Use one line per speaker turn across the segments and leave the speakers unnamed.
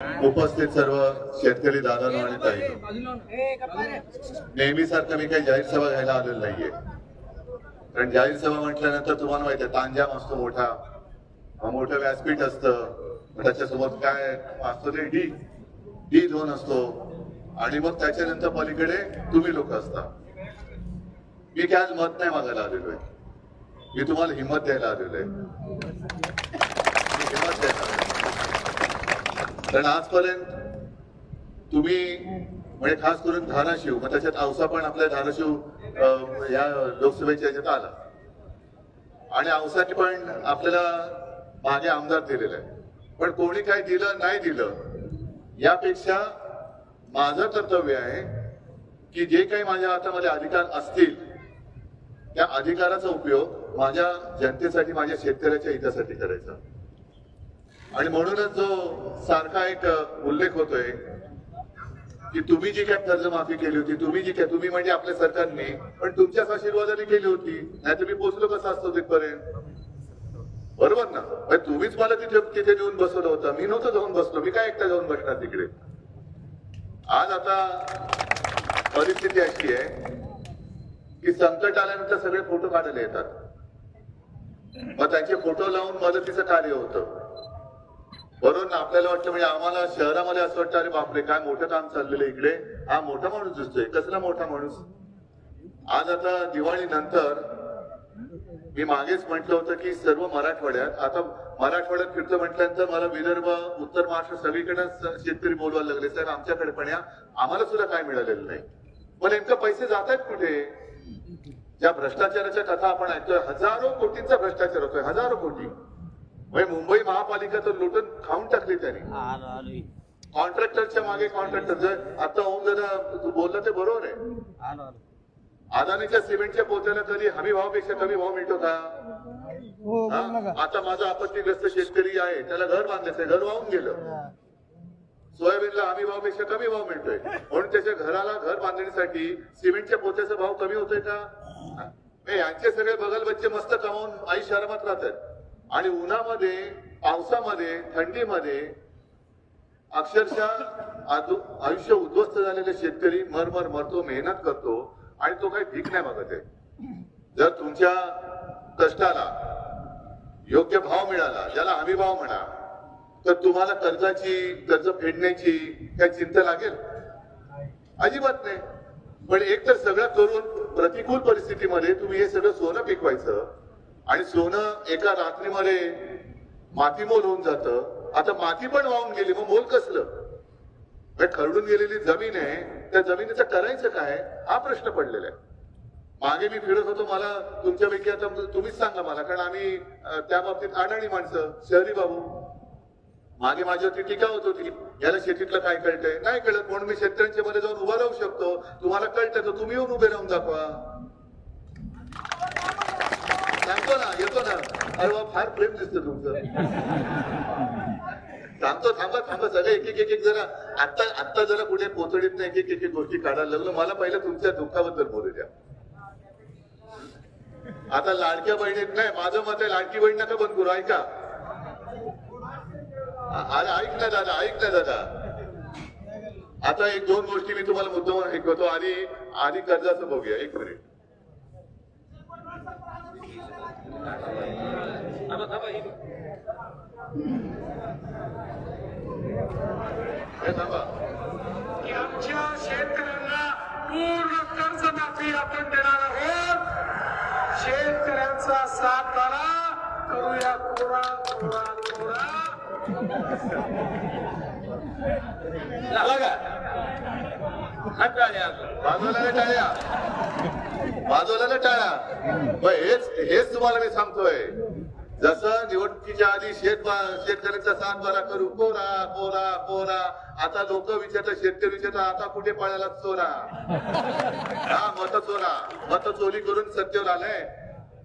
उपस्थित सर्व शेतकरी दादांनो आणि ताई नेहमीसारखं मी काही जाहीर सभा घ्यायला आलेलो नाहीये. कारण जाहीर सभा म्हटल्यानंतर तुम्हाला माहिती आहे तांजाम असतो मोठा मोठं व्यासपीठ असतं. त्याच्यासोबत काय असतो ते डी डी झोन असतो. आणि मग त्याच्यानंतर पलीकडे तुम्ही लोक असता. मी काय आज मत नाही मागायला आलेलो आहे मी तुम्हाला हिंमत द्यायला आलेलो आहे हिंमत द्यायला कारण आजपर्यंत तुम्ही म्हणजे खास करून धाराशिव मग त्याच्यात औसा पण आपल्या धाराशिव या लोकसभेच्या याच्यात आला. आणि औसाने पण आपल्याला मागे आमदार दिलेले आहे पण कोणी काही दिलं नाही दिलं यापेक्षा माझं कर्तव्य आहे की जे काही माझ्या हातामध्ये अधिकार असतील त्या अधिकाराचा उपयोग माझ्या जनतेसाठी माझ्या शेतकऱ्याच्या हितासाठी करायचा. आणि म्हणूनच जो सारखा एक उल्लेख होतोय की तुम्ही जी काय कर्जमाफी केली होती तुम्ही जी काय तुम्ही म्हणजे आपल्या सरकारने पण तुमच्याच आशीर्वादाने केली होती नाही मी पोचलो कसं असतो तिथपर्यंत? बरोबर ना? म्हणजे तुम्हीच मला तिथे तिथे नेऊन बसवलं होतं. मी नव्हतं जाऊन बसलो. मी काय एकटा जाऊन बसणार तिकडे? आज आता परिस्थिती अशी आहे की संकट आल्यानंतर सगळे फोटो काढायला येतात. मग त्यांचे फोटो लावून मदतीचं कार्य होतं. बरोबर ना आपल्याला वाटतं म्हणजे आम्हाला शहरामध्ये असं वाटतं अरे बापरे काय मोठं काम चाललेलं इकडे. हा मोठा माणूस दिसतोय. कसला मोठा माणूस? आज आता दिवाळी नंतर मी मागेच म्हटलं होतं की सर्व मराठवाड्यात आता मराठवाड्यात फिरतो म्हटल्यानंतर मला विदर्भ उत्तर महाराष्ट्र सगळीकडे शेतकरी बोलवायला लागले. साहेब आमच्याकडे पण या. आम्हाला सुद्धा काय मिळालेलं नाही. पण नेमकं पैसे जात आहेत कुठे? ज्या भ्रष्टाचाराच्या कथा आपण ऐकतोय हजारो कोटींचा भ्रष्टाचार होतोय हजारो कोटी. म्हणजे मुंबई महापालिका तर लुटून खाऊन टाकली त्यांनी. कॉन्ट्रॅक्टरच्या मागे कॉन्ट्रॅक्टर जर आता ओम दादा तू बोलला ते बरोबर आहे.
आलो आलो.
अदानीच्या सिमेंटच्या पोत्याला कधी हमी भावापेक्षा कमी भाव मिळतो का?
हो? बोल नका
आता माझा आपत्तीग्रस्त शेतकरी आहे त्याला घर बांधायचंय घर वाहून गेलं. सोयाबीनला हमी भावापेक्षा कमी भाव मिळतोय. म्हणून त्याच्या घराला घर बांधण्यासाठी सिमेंटच्या पोत्याचा भाव कमी होतोय का? यांचे सगळे बगल बच्चे मस्त कमावून आई शहरात राहतात. आणि उन्हामध्ये पावसामध्ये थंडीमध्ये अक्षरशः आयुष्य उद्ध्वस्त झालेले शेतकरी मरमर मरतो मेहनत करतो आणि तो काही भीक नाही मागत आहे. जर तुमच्या कष्टाला योग्य भाव मिळाला ज्याला हमी भाव म्हणा तर तुम्हाला कर्जाची कर्ज फेडण्याची काही चिंता लागेल? अजिबात नाही. पण एक तर सगळं करून प्रतिकूल परिस्थितीमध्ये तुम्ही हे सगळं सोनं पिकवायचं आणि सोनं एका रात्रीमध्ये मातीमोल होऊन जातं. आता माती पण वाहून गेली मग मोल कसलं? म्हणजे खरडून गेलेली जमीन आहे त्या जमिनीचं करायचं काय? हा प्रश्न पडलेला आहे. मागे मी फिरत होतो मला तुमच्यापैकी आता तुम्हीच सांगा मला कारण आम्ही त्या बाबतीत अडाणी माणसं शहरी बाबू. मागे माझ्यावरती टीका होत होती याला शेतीतलं काय कळतंय? नाही कळत म्हणून मी शेतकऱ्यांच्या मध्ये जाऊन उभा राहू शकतो. तुम्हाला कळतं तर तुम्ही येऊन उभे राहून दाखवा. सांगतो ना येतो ना. अरे वा फार प्रेम दिसतं तुमचं. सांगतो थांबा थांबा सगळं एक एक एक एक जरा. आत्ता आत्ता जरा पुढे पोचडीत नाही एक एक एक गोष्टी काढायला लागलो. मला पहिलं तुमच्या दुःखाबद्दल बोलू द्या. आता लाडक्या बहिणीत नाही माझं मत आहे लाडकी बहीण नका बंद करू ऐका. अरे ऐक ना दादा ऐक ना दादा. आता एक दोन गोष्टी मी तुम्हाला मुद्दाम ऐकवतो आधी आधी कर्जाचं बघूया एक मिनिट हे थांबा
की आमच्या शेतकऱ्यांना पूर्ण कर्जमाफी आपण देणार आहोत. शेतकऱ्यांचा साथ बारा करूया कोरा कोरा कोरा
झाला का हात टाळ्या.
बाजूला टाळ्या. बाजूला टाळ्या हेच हेच तुम्हाला मी सांगतोय. जसं निवडणुकीच्या आधी शेत शेतकऱ्यांचा सात बारा करू कोरा कोरा कोरा आता लोक विचारतात शेतकरी विचारतात आता कुठे पळाला चोरा? हा मत चोरा. मत चोरी करून सत्तेवर आलंय.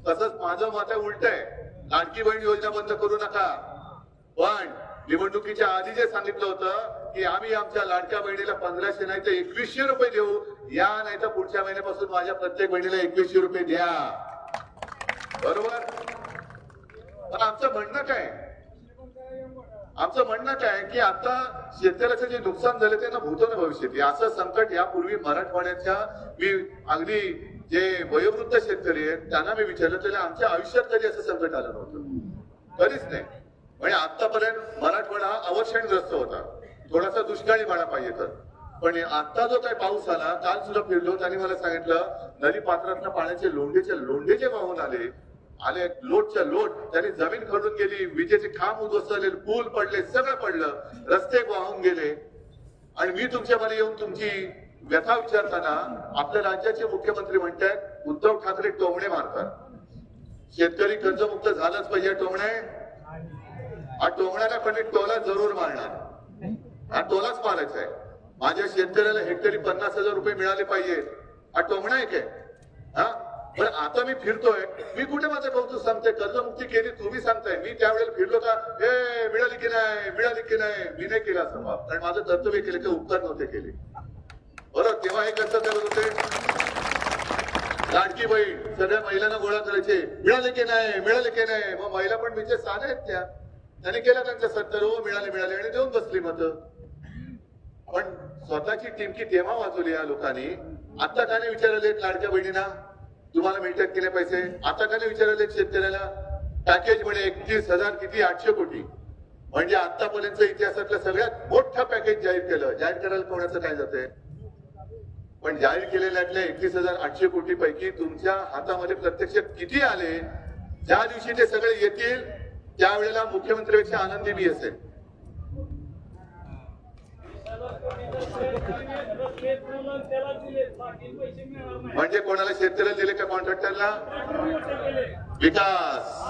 तसंच माझं मत आहे उलट आहे. लाडकी बहीण योजना बंद करू नका. पण निवडणुकीच्या आधी जे सांगितलं होतं की आम्ही आमच्या लाडक्या बहिणीला पंधराशे नाही तर एकवीसशे रुपये देऊ. या नाही तर पुढच्या महिन्यापासून माझ्या प्रत्येक बहिणीला एकवीसशे रुपये द्या. बरोबर? पण आमचं म्हणणं काय? आमचं म्हणणं काय की आता शेतकऱ्याचं जे नुकसान झालं ते ना भूतो भविष्यात असं संकट यापूर्वी मराठवाड्याच्या मी अगदी जे वयोवृद्ध शेतकरी आहेत त्यांना मी विचारलं त्याला आमच्या आयुष्यात कधी असं संकट आलं नव्हतं? कधीच नाही. म्हणजे आतापर्यंत मराठवाडा हा अवर्षणग्रस्त होता. थोडासा दुष्काळी माळा पाहिजे तर. पण आता जो काही पाऊस आला काल सुद्धा फिरलो त्यांनी मला सांगितलं नदी पात्रातल्या पाण्याचे लोंढेचे लोंढे जे वाहून आले. आले लोटच्या लोट त्यांनी जमीन खडून गेली विजेचे खांब उद्ध्वस्त झाले पूल पडले सगळं पडलं रस्ते वाहून गेले. आणि मी तुमच्यामध्ये येऊन तुमची व्यथा विचारताना आपल्या राज्याचे मुख्यमंत्री म्हणतात उद्धव ठाकरे टोमणे मारतात. शेतकरी कर्जमुक्त झालंच पाहिजे टोमणे. हा टोमण्याला पण टोला जरूर मारणार. हा टोलाच मारायचा आहे. माझ्या शेतकऱ्याला हेक्टरी पन्नास हजार रुपये मिळाले पाहिजे हा टोमणा आहे. पण आता मी फिरतोय. मी कुठे माझं कौतुक सांगते? कर्जमुक्ती केली तुम्ही सांगताय. मी त्यावेळेला फिरलो का हे मिळाली की नाही मिळाली की नाही? मी नाही केला असं. कारण माझं कर्तव्य केले की उपकार नव्हते केले. बरं तेव्हा हे कसं करत होते? लाडकी बहीण सगळ्या महिलांना गोळा करायचे. मिळाले की नाही मिळाले की नाही. मग महिला पण विजय साधे आहेत त्या. त्यांनी केला त्यांच्या सत्तर हो मिळाले मिळाले. आणि देऊन बसली मत. पण स्वतःची टिमकी तेव्हा वाचवली या लोकांनी. आता त्याने विचारले लाडक्या बहिणींना? तुम्हाला मिळतात केले पैसे. आता का नाही विचारले शेतकऱ्याला? पॅकेज म्हणे एकतीस हजार किती? आठशे कोटी. म्हणजे आतापर्यंत इतिहासातलं सगळ्यात मोठं पॅकेज जाहीर केलं. जाहीर करायला कोणाचं काय जाते? पण जाहीर केलेल्यातल्या एकतीस हजार आठशे कोटी पैकी तुमच्या हातामध्ये प्रत्यक्ष किती आले? ज्या दिवशी ते सगळे येतील त्यावेळेला मुख्यमंत्र्यापेक्षा आनंदी मी असेल. म्हणजे कोणाला शेतकऱ्याला दिले का कॉन्ट्रॅक्टरला? विकास.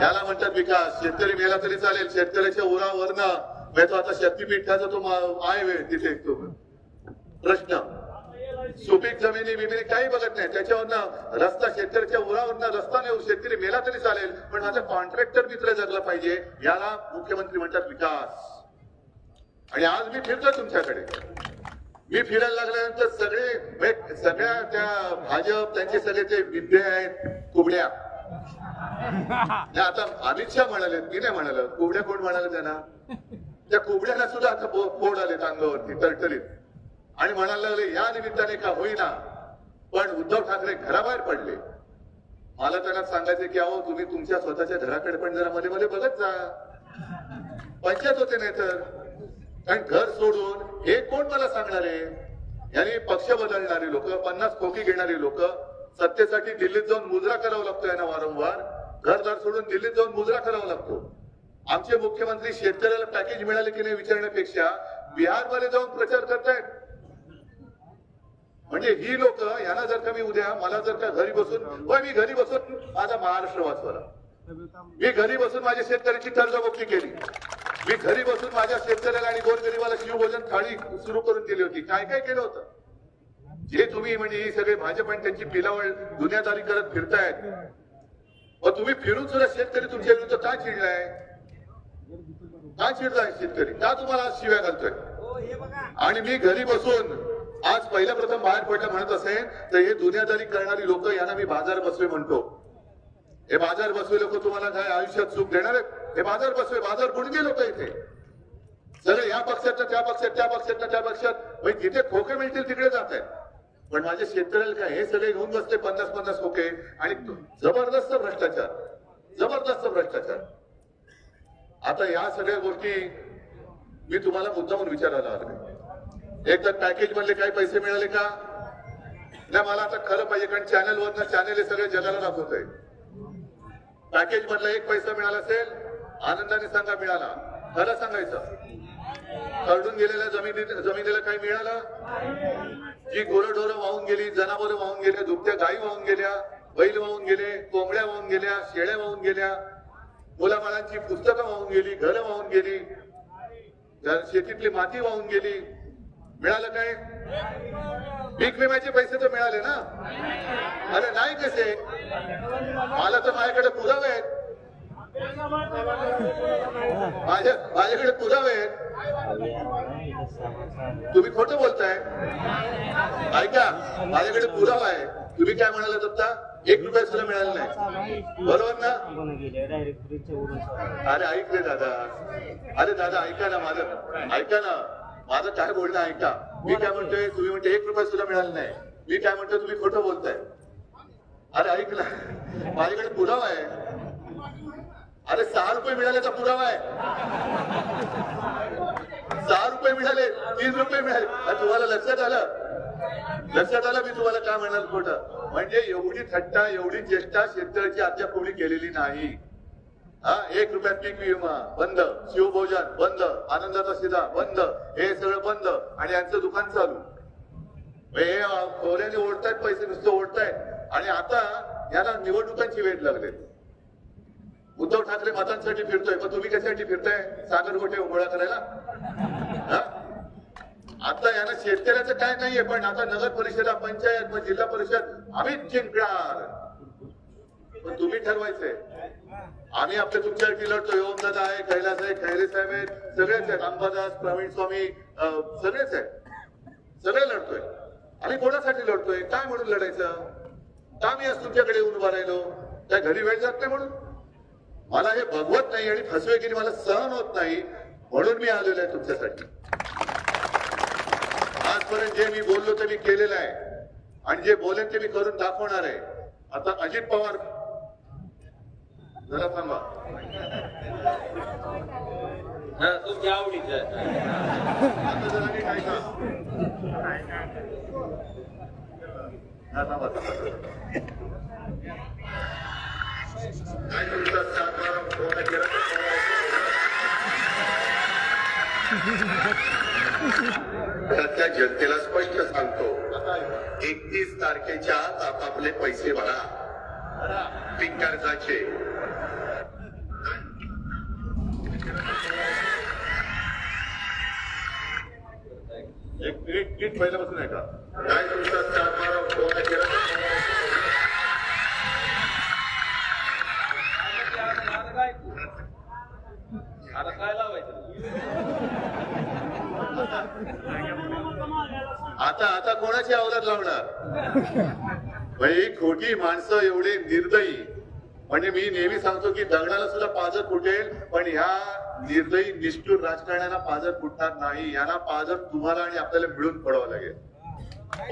याला म्हणतात विकास. शेतकरी मेला तरी चालेल. शेतकऱ्याच्या उरावरनं म्हणजे तो आता शक्तीपीठाचा तो आहे वेळ तिथे तो प्रश्न. सुपीक जमिनी बिमिनी काही बघत नाही. त्याच्यावरनं रस्ता शेतकऱ्याच्या उरावरनं रस्ता नाही शेतकरी मेला तरी चालेल. पण माझा कॉन्ट्रॅक्टर मित्र जगला पाहिजे. याला मुख्यमंत्री म्हणतात विकास. आणि आज मी फिरतोय तुमच्याकडे. मी फिरायला लागल्यानंतर सगळे सगळ्या त्या भाजप त्यांचे सगळे ते विद्ये आहेत कुबड्या. आता अमित शहा म्हणाले मी नाही म्हणाल कुबड्या कोण म्हणाले त्यांना? त्या कुबड्याला सुद्धा आता फोड आले अंगावरती टरटरीत आणि म्हणायला लागले या निमित्ताने का होईना पण उद्धव ठाकरे घराबाहेर पडले. मला त्यांना सांगायचे की अहो तुम्ही तुमच्या स्वतःच्या घराकडे पण जरा मध्ये मध्ये बघत जा. पंचायत होते नाही तर कारण घर सोडून हे कोण मला सांगणार? आहे याने पक्ष बदलणारी लोक पन्नास खोकी घेणारी लोक सत्तेसाठी दिल्लीत जाऊन मुजरा करावा लागतो यांना वारंवार. घरदार सोडून दिल्लीत जाऊन मुजरा करावा लागतो. आमचे मुख्यमंत्री शेतकऱ्याला पॅकेज मिळाले की नाही विचारण्यापेक्षा बिहारमध्ये जाऊन प्रचार करतायत. म्हणजे ही लोक यांना जर का मी उद्या मला जर का घरी बसून होय मी घरी बसून माझा महाराष्ट्र वाचवला. मी घरी बसून माझ्या शेतकऱ्याची कर्जमुक्ती केली. मी घरी बसून माझ्या शेतकऱ्याला आणि गोरगरीबाला शिवभोजन थाळी सुरू करून दिली होती. काय काय केलं होतं? जे तुम्ही म्हणजे ही सगळे भाजप आणि त्यांची पिलावळ दुनियादारी करत फिरतायत मग तुम्ही फिरून सुद्धा शेतकरी तुमच्या विरुद्ध का चिडलाय? का चिडलाय शेतकरी? का तुम्हाला आज शिव्या घालतोय? आणि मी घरी बसून आज पहिल्या प्रथम बाहेर पडलं म्हणत असेल तर हे दुनियादारी करणारी लोक यांना मी बाजार बसवे म्हणतो. हे बाजार बसवे लोक तुम्हाला काय आयुष्यात सुख देणार आहेत? हे बाजार बसवे बाजार बुडगे लोक इथे. सगळे या पक्षात त्या पक्षात त्या पक्षात त्या पक्षात. म्हणजे जिथे खोके मिळतील तिकडे जात आहेत. पण माझ्या शेतकऱ्याला काय हे सगळे घेऊन बसते पन्नास पन्नास खोके आणि जबरदस्त भ्रष्टाचार. जबरदस्त भ्रष्टाचार. आता या सगळ्या गोष्टी मी तुम्हाला मुद्दामून विचारायला आलो एक तर पॅकेज मधले काही पैसे मिळाले का? नाही मला आता खरं पाहिजे कारण चॅनल वरनं चॅनल हे सगळे जगाला दाखवत आहे पॅकेज मधला एक पैसा मिळाला असेल आनंदाने सांगा मिळाला. खरं सांगायचं. खरडून गेलेल्या जमिनी जमिनीला काही मिळालं? जी गुरंढोरं वाहून गेली जनावरं वाहून गेल्या दुभत्या गायी वाहून गेल्या बैल वाहून गेले कोंबड्या वाहून गेल्या शेळ्या वाहून गेल्या मुलाबाळांची पुस्तकं वाहून गेली घरं वाहून गेली शेतीतली माती वाहून गेली. मिळालं काय? पीक विम्याचे पैसे तर मिळाले ना? अरे नाही कसे? मला तर माझ्याकडे पुरावे आहेत. माझ्या माझ्याकडे पुरावे आहेत तुम्ही खोटं बोलताय. ऐका माझ्याकडे पुरावा आहे. तुम्ही काय म्हणाला आता एक रुपया सुद्धा मिळाला नाही. बरोबर ना? अरे ऐक रे दादा. अरे दादा ऐका ना माझं. ऐका ना. माझं काय बोलणं ऐका. मी काय म्हणतोय तुम्ही म्हणते एक रुपया सुद्धा मिळाला नाही. मी काय म्हणतोय तुम्ही खोटं बोलताय. अरे ऐक ना. माझ्याकडे पुरावा आहे. अरे सहा रुपये मिळाल्याचा पुरावा आहे. सहा रुपये मिळाले तीन रुपये मिळाले. तुम्हाला लक्षात आलं? लक्षात आलं मी तुम्हाला काय म्हणाल खोटं? म्हणजे एवढी थट्टा एवढी चेष्टा शेतकऱ्याची अद्याप कोणी केलेली नाही. हा एक रुपयात पीक विमा बंद. शिवभोजन बंद. आनंदाचा सीधा बंद. हे सगळं बंद. आणि यांचं दुकान चालू. हे खोऱ्याने ओढतायत पैसे नुसतं ओढतायत. आणि आता याला निवडणुकांची वेळ लागले उद्धव ठाकरे मतांसाठी फिरतोय पण तुम्ही कशासाठी फिरताय? सागर गोटे गोळा करायला? हा? आता यानं शेतकऱ्याचं काय नाहीये पण आता नगर परिषदा पंचायत मग जिल्हा परिषद आम्हीच जिंकणार. पण तुम्ही ठरवायचंय. आम्ही आपल्या तुमच्यासाठी लढतोय. ओमदादा आहे कैलास आहे खैरे साहेब आहेत सगळेच आहेत. अंबादास प्रवीण स्वामी सगळेच आहेत. सगळे लढतोय. आम्ही कोणासाठी लढतोय? काय म्हणून लढायचं? का मी आज तुमच्याकडे येऊन उभा राहिलो? त्या घरी वेळ जात नाही म्हणून? मला हे बघवत नाही आणि फसवेगिरी मला सहन होत नाही म्हणून मी आलेलो आहे तुमच्यासाठी. आजपर्यंत जे मी बोललो ते मी केलेलं आहे. आणि जे बोलेन ते मी करून दाखवणार आहे. आता अजित पवार जरा थांबा.
तुमच्या आवडीचं
आता जरा नीट ऐका. थांबा, थांबा. काय तुमचा त्या जनतेला स्पष्ट सांगतो एकतीस तारखेच्या आत आपापले पैसे भरा. पीक कर्जाचे एक मिनिट नीट पहिल्यापासून आहे का? काय तुमचा सातबारा पूर्ण केला
आता काय लावायचं
आता आता कोणाची अवलाद लावणार? म्हणजे खोटी माणसं एवढे निर्दयी. म्हणजे मी नेहमी सांगतो की दगडाला सुद्धा पाजर फुटेल पण ह्या निर्दयी निष्ठूर राजकारण्याला पाजर फुटणार नाही. यांना पाजर तुम्हाला आणि आपल्याला मिळून पडावं लागेल.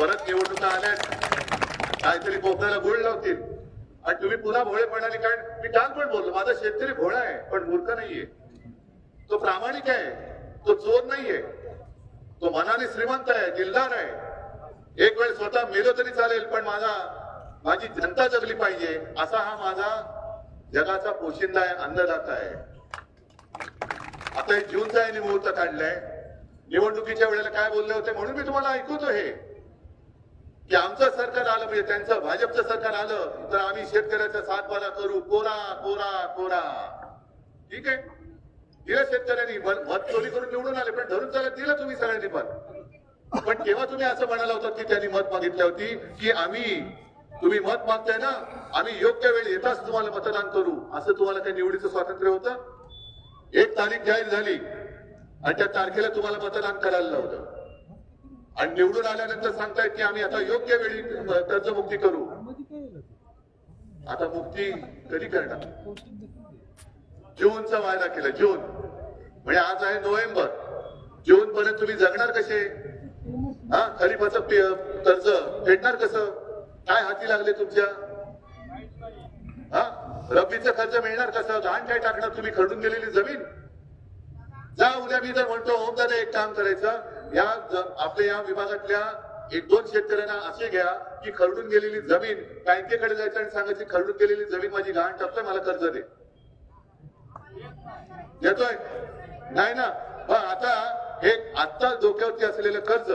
परत निवडणुका आल्या काहीतरी कोकणाला गुळ लावतील. आणि तुम्ही पुन्हा भोळेपणाली कारण मी टांग पण बोललो. माझा शेतकरी भोळा आहे पण मूर्ख नाहीये. तो प्रामाणिक आहे. तो चोर नाहीये. तो मनाने श्रीमंत आहे दिलदार आहे. एक वेळ स्वतः मेलो तरी चालेल पण माझा माझी जनता जगली पाहिजे असा हा माझा जगाचा पोशिंदा आहे अन्नदाता आहे. आता हे जूनचा यांनी मुहूर्त काढलाय. निवडणुकीच्या वेळेला काय बोलले होते म्हणून मी तुम्हाला ऐकवतो हे. की आमचं सरकार आलं म्हणजे त्यांचं भाजपचं सरकार आलं तर आम्ही शेतकऱ्याचा सातबारा करू. कोरा कोरा कोरा. ठीक आहे? दिलं शेतकऱ्यांनी मत चोरी करून निवडून आले पण धरून चालत दिलं तुम्ही सगळ्यांनी पण पण तेव्हा तुम्ही असं म्हणाला होता की त्यांनी मत मागितली होती की आम्ही तुम्ही मत मागताय ना आम्ही योग्य वेळ येताच तुम्हाला मतदान करू असं तुम्हाला काही निवडीचं स्वातंत्र्य होतं? एक तारीख जाहीर झाली आणि त्या तारखेला तुम्हाला मतदान करायला लावलं. आणि निवडून आल्यानंतर सांगतायत की आम्ही आता योग्य वेळी कर्जमुक्ती करू. आता मुक्ती कधी करणार? जूनचा वायदा केला जून. म्हणजे आज आहे नोव्हेंबर. जून पर्यंत तुम्ही जगणार कसे? हा खरीपाचं कर्ज फेडणार कसं? काय हाती लागले तुमच्या? हा रब्बीचं खर्च मिळणार कसं? घाण काय टाकणार तुम्ही? खरडून गेलेली जमीन? जा उद्या मी जर म्हणतो ओमदादा एक काम करायचं. या आपल्या या विभागातल्या एक दोन शेतकऱ्यांना असे घ्या की खरडून गेलेली जमीन बँकेकडे जायचं आणि सांगायची खरडून गेलेली जमीन माझी घाण टाकतोय मला कर्ज दे. देतोय नाही ना? आता हे आता डोक्यावरती असलेलं कर्ज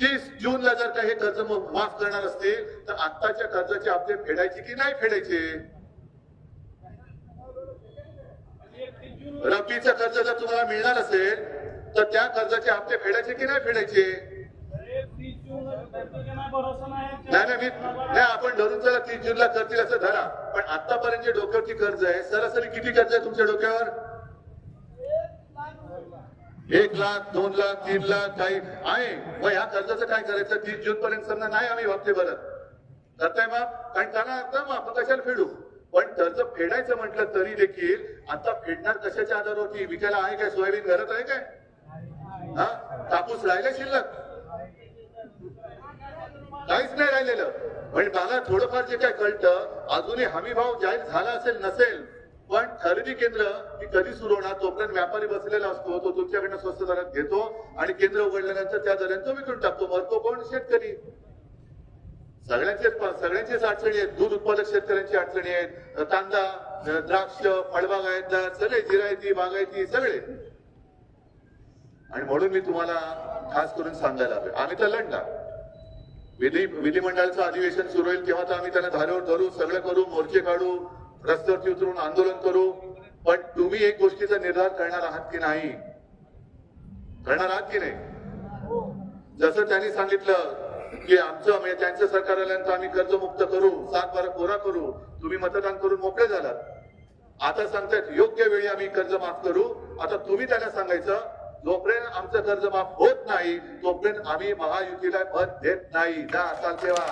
तीस जूनला जर का हे कर्ज मग माफ करणार असतील तर आत्ताच्या कर्जाचे हप्ते फेडायचे की नाही फेडायचे? रब्बीचं कर्ज जर तुम्हाला मिळणार असेल तर त्या कर्जाचे हप्ते फेडायचे की नाही फेडायचे? नाही नाही मी नाही आपण धरून चला तीस जूनला करतील असं धरा. पण आतापर्यंत जे डोक्यावरती कर्ज आहे सरासरी किती कर्ज आहे तुमच्या डोक्यावर? एक लाख दोन लाख तीन लाख काही आहे. मग ह्या कर्जाचं काय करायचं? तीस जून पर्यंत समजा नाही आम्ही हप्ते भरत. करताय माफ कारण त्याला आता माफ आपण कशाला फेडू? पण कर्ज फेडायचं म्हटलं तरी देखील आता फेडणार कशाच्या आधारावरती? विकायला आहे काय? सोयाबीन घरात आहे काय? हा? कापूस राहिला शिल्लक? काहीच नाही राहिलेलं. म्हणजे मला थोडंफार जे काय कळतं अजूनही हमी भाव जाहीर झाला असेल नसेल पण खरेदी केंद्र ही कधी सुरू होणार? तोपर्यंत व्यापारी बसलेला असतो तो तुमच्याकडनं स्वस्त दरात घेतो आणि केंद्र उघडल्यानंतर त्या दराने तो विकून टाकतो. मरतो कोण? शेतकरी. सगळ्यांचे सगळ्यांचीच अडचणी आहेत. दूध उत्पादक शेतकऱ्यांची अडचणी आहेत. कांदा द्राक्ष फळबागायतदार सगळे जिरायती बागायती सगळे. आणि म्हणून मी तुम्हाला खास करून सांगायला हवे. आम्ही तर लढणार. विधी विधिमंडळाचं अधिवेशन सुरू होईल तेव्हा तर आम्ही त्यांना धारेवर धरू सगळं करू मोर्चे काढू रस्त्यावरती उतरून आंदोलन करू पण तुम्ही एक गोष्टीचा निर्धार करणार आहात की नाही? करणार आहात की नाही? जसं त्यांनी सांगितलं की आमचं म्हणजे त्यांचं सरकार आल्यानंतर आम्ही कर्जमुक्त करू सात बारा कोरा करू तुम्ही मतदान करून मोकळे झालात. आता सांगतायत योग्य वेळी आम्ही कर्ज माफ करू. आता तुम्ही त्यांना सांगायचं जोपर्यंत आमचं कर्ज माफ होत नाही तोपर्यंत आम्ही महायुतीला मत देत नाही. जा असाल तेव्हा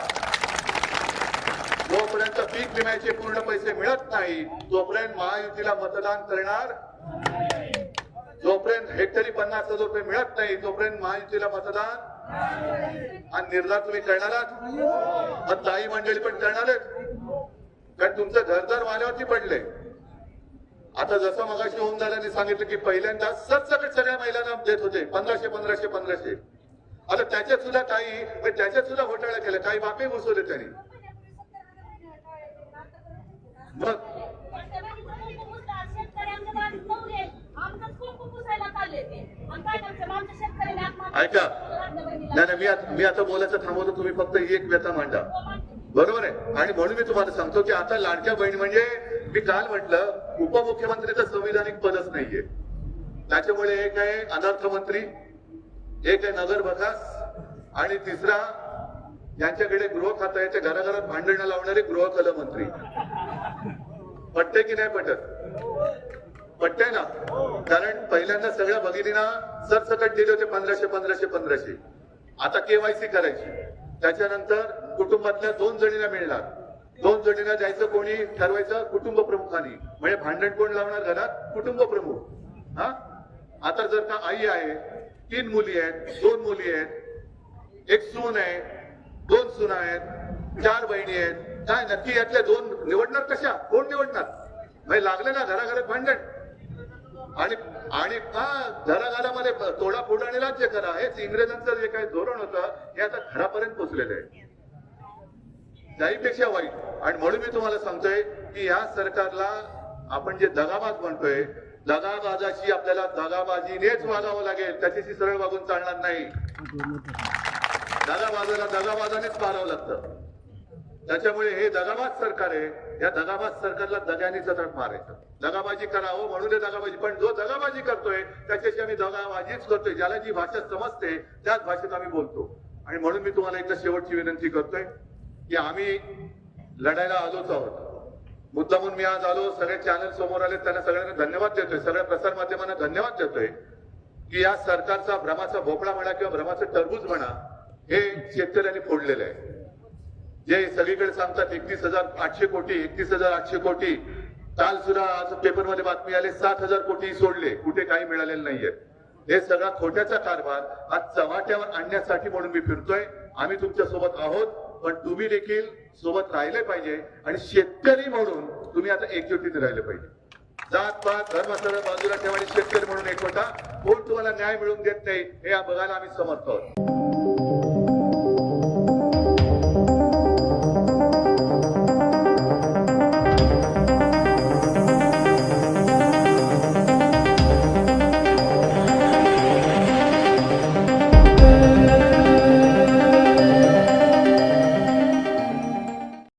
जोपर्यंत पीक विम्याचे पूर्ण पैसे मिळत नाही तोपर्यंत महायुतीला मतदान करणार जोपर्यंत हेक्टरी पन्नास हजार रुपये मिळत नाही तोपर्यंत महायुतीला मतदान आणि निर्धार तुम्ही करणार आहात. ताई मंडळी पण करणार आहेत. कारण तुमचं घरदार वाल्यावरती पडले आता जसं मगाशी होऊन झाल्याने सांगितलं की पहिल्यांदा सरसकट सगळ्या महिलांना देत होते पंधराशे पंधराशे पंधराशे. आता त्याच्यात सुद्धा काही म्हणजे त्याच्यात सुद्धा घोटाळा केला. काही बापे घुसवले त्यांनी. ऐका. नाही मी आता मी आता बोलायचं थांबवतो तुम्ही फक्त एक व्यथा मांडा. बरोबर आहे? आणि म्हणून मी तुम्हाला सांगतो की आता लाडक्या बहीण म्हणजे मी काल म्हटलं उपमुख्यमंत्रीचं संविधानिक पदच नाहीये. त्याच्यामुळे एक आहे अनर्थ मंत्री एक आहे नगर विकास आणि तिसरा यांच्याकडे गृह खातं आहे ते घराघरात भांडणं लावणारे गृह कल मंत्री पटते की नाही पटत? पटतंय ना? कारण पहिल्यांदा सगळ्या भगिनींना सरसकट दिले होते पंधराशे पंधराशे पंधराशे. आता केवायसी करायची. त्याच्यानंतर कुटुंबातल्या दोन जणींना मिळणार. दोन जणींना जायचं कोणी ठरवायचं? कुटुंब प्रमुखांनी. म्हणजे भांडण कोण लावणार घरात? कुटुंब प्रमुख. हा? आता जर का आई आहे तीन मुली आहेत दोन मुली आहेत एक सून आहे दोन सुना आहेत चार बहिणी आहेत. काय नक्की यातल्या दोन निवडणार कशा? कोण निवडणार? म्हणजे लागले ना घराघरात भांडण. आणि आणि का घराघरामध्ये तोडा फोडाने राज्य करा? हेच इंग्रजांचं जे काही धोरण होतं हे आता घरापर्यंत पोचलेलं आहे. त्याहीपेक्षा वाईट. आणि म्हणून मी तुम्हाला सांगतोय की या सरकारला आपण जे दगाबाज म्हणतोय दगाबाजाशी आपल्याला दगाबाजीनेच वागावं लागेल. त्याच्याशी सरळ वागून चालणार नाही. दगाबाजाला दगाबाजानेच मारावं लागतं. त्याच्यामुळे हे दगाबाज सरकार आहे. या दगाबाज सरकारला दगाने सतत मारायचं. दगाबाजी करावं म्हणून हे दगाबाजी. पण जो दगाबाजी करतोय त्याच्याशी आम्ही दगाबाजीच करतोय. ज्याला जी भाषा समजते त्याच भाषेत आम्ही बोलतो. आणि म्हणून मी तुम्हाला एकदा शेवटची विनंती करतोय की आम्ही लढायला आलोच आहोत. मुद्दा म्हणून मी आज आलो. सगळे चॅनल समोर आले. त्यांना सगळ्यांना धन्यवाद देतोय. सगळ्या प्रसार माध्यमांना धन्यवाद देतोय की या सरकारचा भ्रमाचा भोपळा म्हणा किंवा भ्रमाचं टरबूज म्हणा हे शेतकऱ्यांनी फोडलेलं आहे. जे सगळीकडे सांगतात एकतीस हजार आठशे कोटी एकतीस हजार आठशे कोटी. काल सुद्धा आज पेपरमध्ये बातमी आली सात हजार कोटी सोडले. कुठे काही मिळालेलं नाहीये. हे सगळा खोट्याचा कारभार आज चव्हाट्यावर आणण्यासाठी म्हणून मी फिरतोय. आम्ही तुमच्यासोबत आहोत पण तुम्ही देखील सोबत राहिले पाहिजे आणि शेतकरी म्हणून तुम्ही आता एकजुटीने राहिले पाहिजे. जात पात धर्म सर्व बाजूला ठेवा आणि शेतकरी म्हणून एकवटा कोण तुम्हाला न्याय मिळवून देत नाही हे बघायला आम्ही समर्थ आहोत.